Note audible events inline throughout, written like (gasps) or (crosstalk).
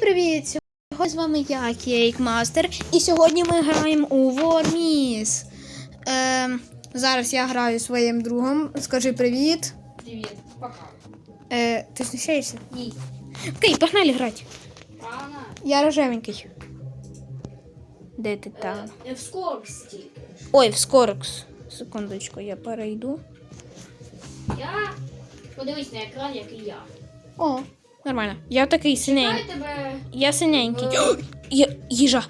привіт! Сьогодні з вами я, Кейкмастер, і сьогодні ми граємо у Ворміс. Е, зараз я граю своїм другом. Скажи привіт. Привет. Пока. Е, ти знущаєшся? Ні. Окей, погнали грати. Рано. Я рожевенький. Де ти там? Е, в скорості. Ой, в Скоркс. Секундочку, я перейду. Я подивись на екран, як і я. О, Нормально. Я такий синенький. тебе Я синенький. Е. (gasps) О, Їжа.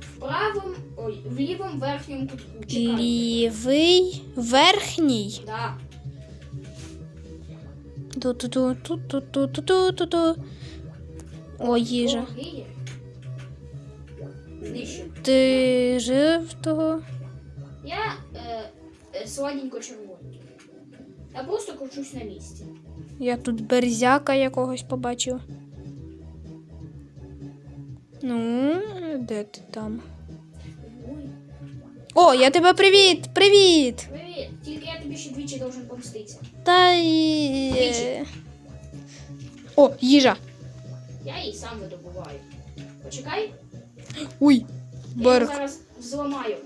в правому, ой, в лівому верхньому кутку. Чекай. Лівий верхній. Да. Ту-ту-ту, ту-ту-ту-ту-ту, ту О, їжа. Круги Ти жив того? Я е, е сладенько червоний. Я просто кручусь на місці. Я тут берзяка якогось побачив. Ну, де ти там? О, я тебе привіт! Привіт! Привіт. Тільки я тобі ще двічі должен помститися. Та й. Двічі. О, їжа! Я її сам видобуваю. Почекай, Уй! я зараз зламаю.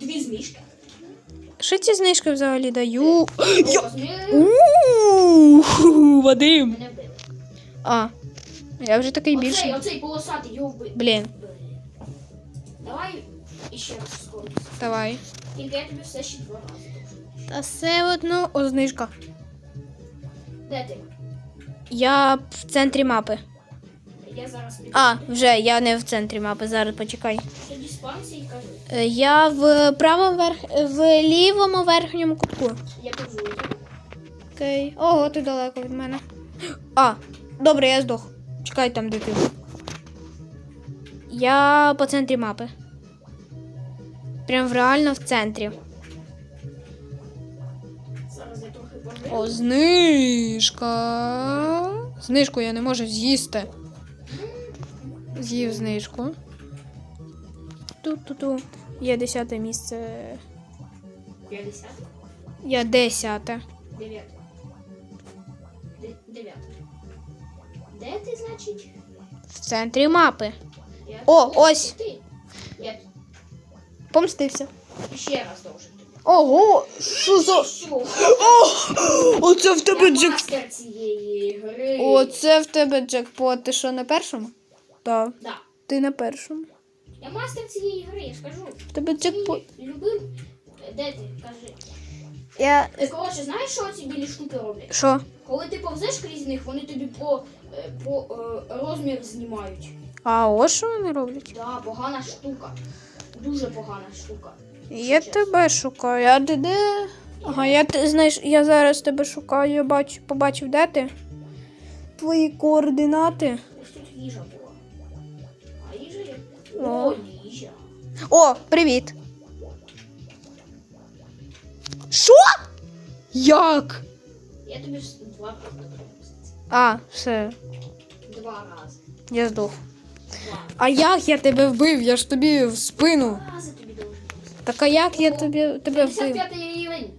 Дві змішки. Що ці знижки взагалі даю? Я... Розміри Вадим! А, я вже такий Оцей, більший. оцей полосатий, його вбив. Блін, Давай іще раз скоріше. давай. Тільки я тобі все ще два рази. Та все одно о, знижка. Де ти? Я в центрі мапи. Я зараз піду. А, вже я не в центрі мапи. Зараз почекай. Тоді і кажи. Е, Я в правому верх... в лівому верхньому кутку. Я тебе. Окей. Ого, ти далеко від мене. А, добре, я здох. Чекай там, де ти. Я по центрі мапи. Прям реально в центрі. Зараз я трохи поживу. О, знижка. Знижку я не можу з'їсти. З'їв знижку. Ту-ту-ту. Є десяте місце. 50. Я десяте. 9. 9. Де ти, значить? В центрі мапи. Я... О, ось. Ти. Я Помстився. ще раз должен тобі. Ого! Що за. Що? Оце в тебе Я джек. мастер цієї гри. Оце в тебе джекпот. Ти що на першому? Так. Да. Ти на першому. Я мастер цієї гри, я ж кажу. Тебе джекпот. Любим. Де ти? Кажи. Я. Коротше, знаєш, що ці білі штуки роблять? Що? Коли ти повзеш крізь них, вони тобі по, е, по е, розмір знімають. А ось що вони роблять? Да, погана штука. Дуже погана штука. Я Чесно. тебе шукаю. А де де? Ага, я ти знаєш, я зараз тебе шукаю, я бачу, побачив, де ти? Твої координати. Ось тут їжа була. А. О. Привіт. Що? Як? Я тобі два рази. А, все, Два рази. я здох. Два. А як я тебе вбив? Я ж тобі в спину. Два рази тобі должен. Так а як я тобі тебе вбив? 55 рівень.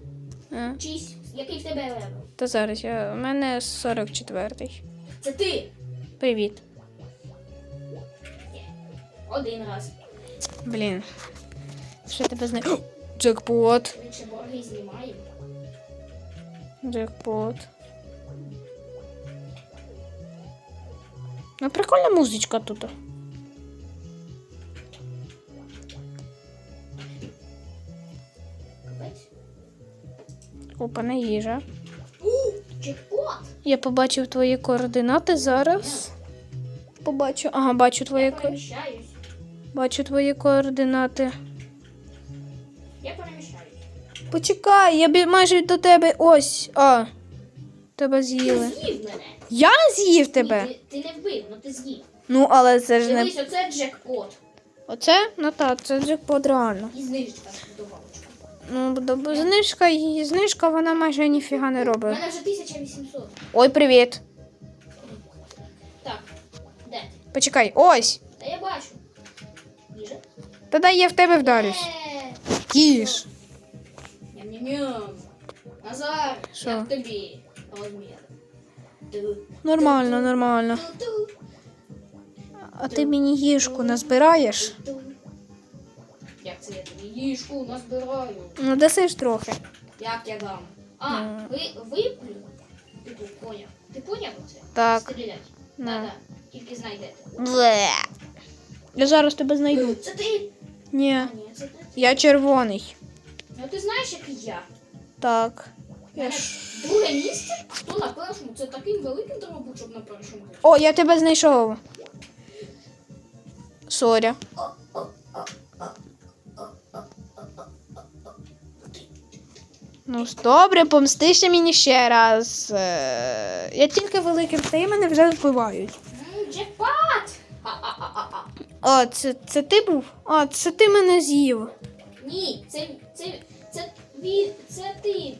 А, Чись. Який в тебе левел? то зараз я. У мене 44-й. Це ти. Привіт. Один раз. Блін. Що тебе знає? (gasps) Джекпот. Він борги знімає. Джекпот. Ну, прикольна музичка тут. Опа, не їжа. Джекпот. Я побачив твої координати зараз. Побачу. Ага, бачу твої Я ко... переміщаюсь. Бачу твої координати. Я переміщаюсь. Почекай, я майже до тебе. Ось. А. Тебе Ти з'їли. з'їв мене. Я з'їв тебе. Ні, ти, ти не вбив, ну ти з'їв. Ну, але це ж не. Дивись, оце джекпот. Оце? Ну так, це джекпот реально. І знижка добавочка. Ну, до- знижка і знижка, вона майже ніфіга не У робить. мене вже 1800. Ой, привіт. Так, де? ти? Почекай, ось. Та я бачу. Та дай я в тебе вдарюсь. Ням-ням-ням. Назар, Що? як тобі розмір? Нормально, нормально. А ти мені їжку назбираєш? Як це я тобі їжку назбираю? Ну, дасиш трохи. Як я дам? А, Ну. ви, ви, типу, поняв. Ти поняв оце? Так. Стрілять. Ну. Да-да. Тільки знайдете. Бле. Я зараз тебе знайду. Це ти? Ні. А, ні, це ти. Я червоний. Ну ти знаєш, як і я. Так. Я ж... Друге місце, хто на першому? Це таким великим треба бути, щоб на першому. О, я тебе знайшов. Соря. Ну, добре, помстися мені ще раз. Е, Я тільки великим ти мене вже вбивають. Джекпот! А-а-а-а-а. О, це, це ти був? А, це ти мене з'їв. Ні, це, це, це, це ти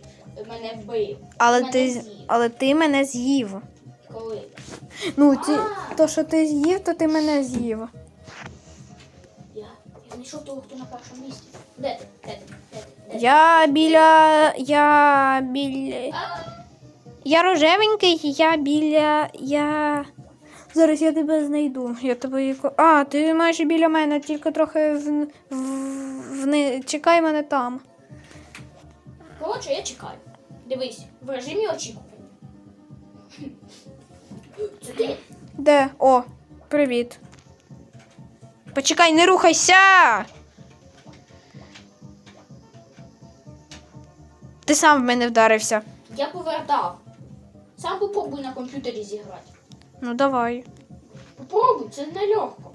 мене вбив. Але Мене ти, з'їв. але ти мене з'їв. Коли? Ну, А. то, що ти з'їв, то ти мене з'їв. Я, я знайшов того, хто на першому місці. Де ти? Де ти? Де ти? Де ти? Я біля. Я біля. А, Я рожевенький, я біля. Я. Зараз я тебе знайду. Я тебе яко. А, ти майже біля мене, тільки трохи в... В... Чекай мене там. Коротше, я чекаю. Дивись, в режимі очікування. Це ти? Де? О, привіт. Почекай, не рухайся. Ти сам в мене вдарився. Я повертав. Сам попробуй на комп'ютері зіграти. Ну давай. Попробуй, це нелегко.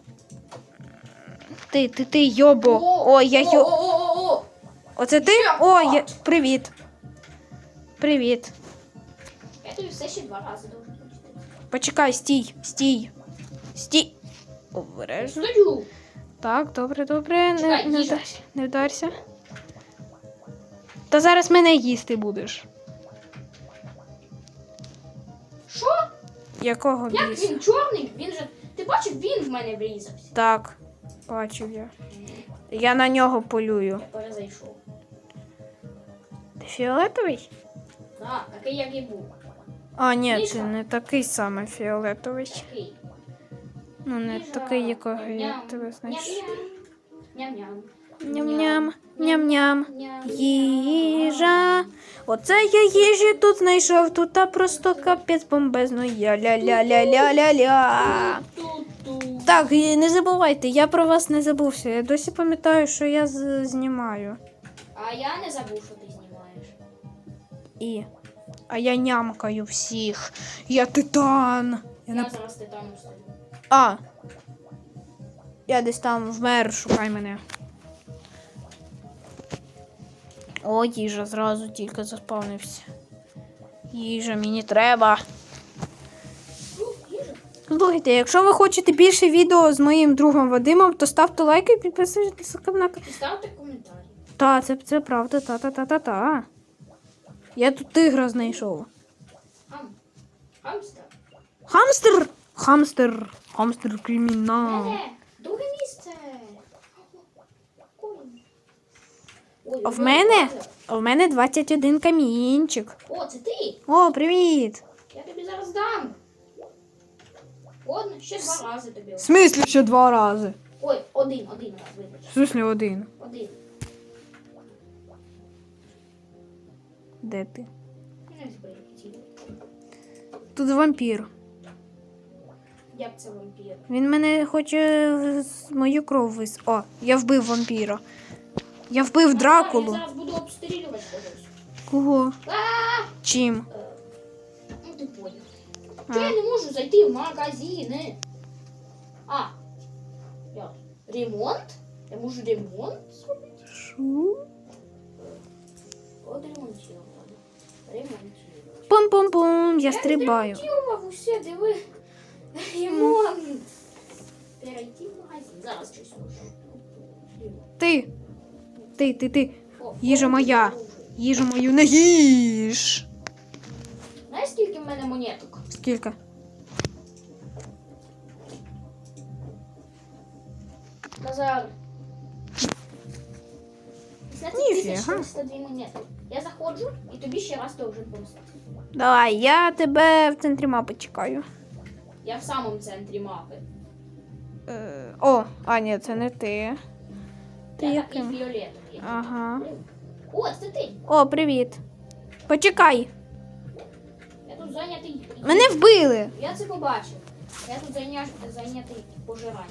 Ти, ти, ти, йобо. О, я йо. О-о-о-о-о! Оце ти? Я О, я... привіт. Привіт. Я тобі все ще два рази прочитати. Почекай, стій, стій. Стій. Обережно. Стою. Так, добре, добре. Не, Чекай, не, їжа. вдарся, не вдарся. Та зараз мене їсти будеш. Що? Якого Як біса? він чорний? Він же. Ти бачив, він в мене врізався. Так, бачив я. Я на нього полюю. Я перезайшов. Ти фіолетовий? Так, такий, як і був. А, ні, Міша. це не такий самий фіолетовий. Такий. Ну, не Їжа. такий, якого я Ням. тебе знайшов. Ням-ням. Ням-ням, ням-ням. Ням. Їжа. Оце я їжі тут знайшов. Тут та просто капець бомбезно. Я ля-ля-ля-ля-ля-ля. Так, не забувайте, я про вас не забувся. Я досі пам'ятаю, що я знімаю. А я не забув, що ти знімаєш. І. А я нямкаю всіх. Я титан. Я Я на... зараз титаном стою. А. Я десь там вмер, шукай мене. О, їжа зразу тільки заспавнився. Їжа мені треба. Слухайте, якщо ви хочете більше відео з моїм другом Вадимом, то ставте лайки і підписуйтесь на канал. І ставте коментарі. Та, це, це правда, та-та-та-та-та. Я тут тигра знайшов. Хам. Хамстер. Хамстер! Хамстер! Хамстер кримінал. Е, друге місце. Ой. Ой, А в мене? в мене 21 камінчик. О, це ти. О, привіт! Я тобі зараз дам. Одне, ще два рази тобі. В смислі ще два рази. Ой, один, один раз, вибач. В смислі один. Один. Де ти? Не. Тут вампір. Як це вампір? Він мене хоче мою кров вис. О, я вбив вампіра. Я вбив Я Дракулу. зараз буду обстрілювати когось. Кого? Чим? ну ти поняв. Чого я не можу зайти в магазини? А. Ремонт? Я можу ремонт зробити? Що? От ремонтував. Ремонтував. Пум-пум-пум, я стрибаю. Ремонтував усе, диви. Ремонт. Перейти в магазин. Зараз щось можу. Ти. Ти, ти, ти. Їжа моя. Їжу мою не їж. Знаєш, скільки в мене монеток? Скільки? 16 Ніфіга. Я заходжу і тобі ще раз должен помстити. Давай, я тебе в центрі мапи чекаю. Я в самому центрі мапи. Е, о, а ні, це не ти. Ти Я такий яким? фіолетовий. Ага. О, це ти. О, привіт. Почекай. Я тут зайнятий. Мене вбили. Я це побачив. Я тут зайня... зайнятий пожиранням.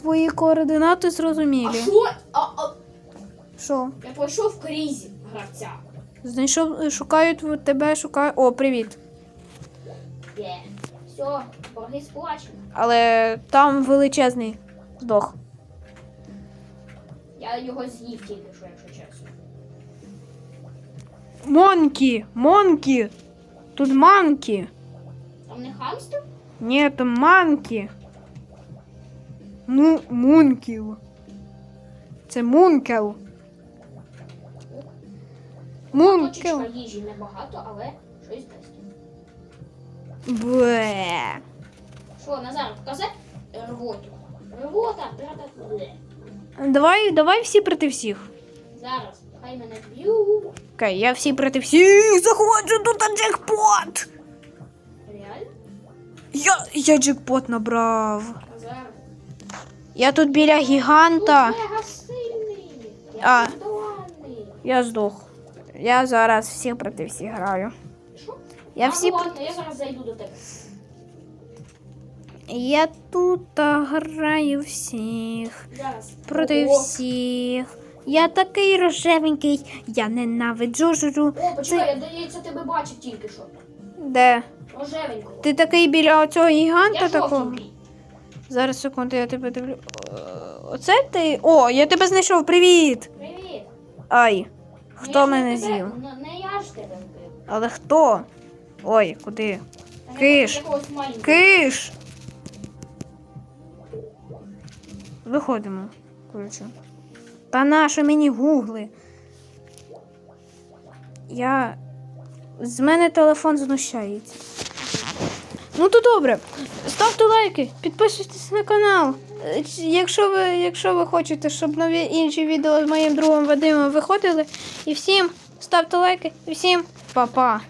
Твої координати А зрозумілі. що? А, а... Що? Я пройшов в крізі гравця. Знайшов, шукають в- тебе, шукають. О, привіт. Є. Все, борги сплачені. Але там величезний здох. Я його з'їв тільки що, якщо чесно. Монкі! Монкі! Тут манкі! Там не хамстер? Ні, там манкі. Ну, мункіл. Це мункел. Мункел. Точечка їжі небагато, але щось дасть. Бле. Що, Назар, показати рвоту? Рвота, брата, бле. Давай, давай всі проти всіх. Зараз, хай мене б'ють. Окей, я всі проти всіх заходжу, тут джекпот! Реально? Я, я джекпот набрав. Я тут біля Тут гіганта. мега сильний. Я А. Я здох. Я зараз всіх проти всіх граю. Що? Я всі ладно, я зараз зайду до тебе. Я тут граю всіх. Проти всіх. Я такий рожевенький, я ненавиджу жужу. О, почекай, я здається, тебе бачив тільки що. Де? Рожевенького. Ти такий біля цього гіганта я такого? жовтенький. Зараз секунду, я тебе дивлю. Е, Оце ти. О, я тебе знайшов. Привіт! Привіт. Ай. Хто я мене з'їв? Ну, Не я ж тебе вбив. Але хто? Ой, куди? Киш. Киш! Виходимо. Коротше. Та нащо мені гугли? Я. З мене телефон знущається. Ну то добре. Ставте лайки, підписуйтесь на канал. Е, Якщо ви, якщо ви хочете, щоб нові інші відео з моїм другом Вадимом виходили. І всім ставте лайки, і всім па-па.